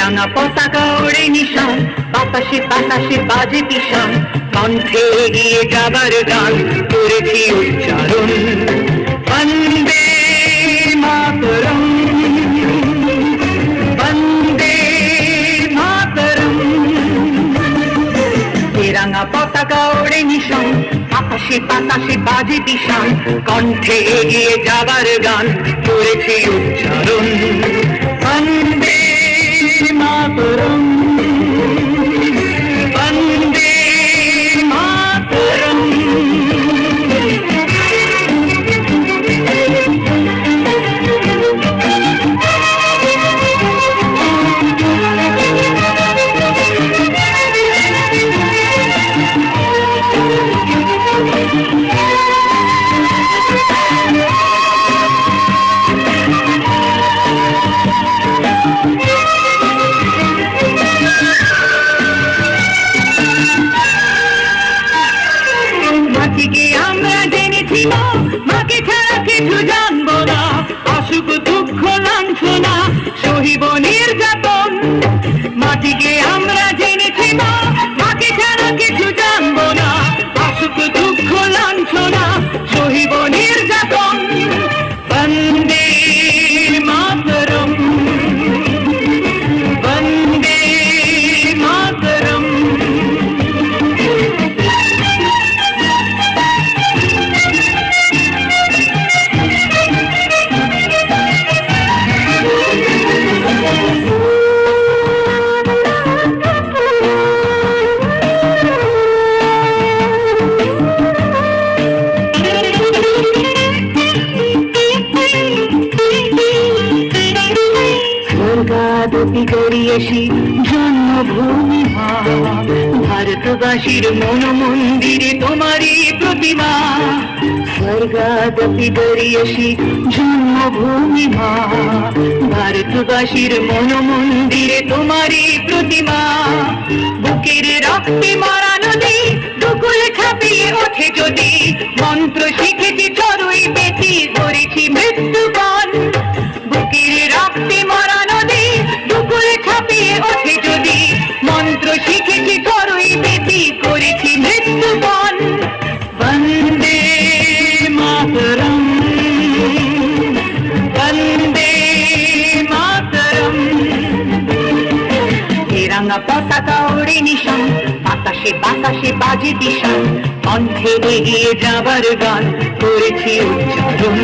রাঙা পতাকা ওড়ে নিশান বাতাসে বাতাসে বাজে পিসান কণ্ঠে এগিয়ে যাবার গান করেছি উচ্চারণ। আকাশে বাতাসে বাজে বিশাল কণ্ঠে এগিয়ে যাবার গান করেছি উচ্চারণ। বন্দে মাতরম। মাটিকে আমরা জেনেছি? মাকে ছাড়া কিছু জানব না। অসুখ করিয়েছি জন্মভূমি ভারতবাসীর মন মন্দিরে তোমারই প্রতিমা। স্বর্গাদপি করিয়েছি জন্মভূমি ভারতবাসীর মন মন্দিরে তোমারই প্রতিমা। বুকের রক্তে মারা নদী, দুকুলে ছাপিয়ে ওঠে যদি মন্ত্র শিখেছি তেরাঙ্গা পতাকা ওড়ে নিশান বাতাসে বাতাসে বাজে দিশান কণ্ঠে এগিয়ে যাবার গান করেছি উচ্চারণ।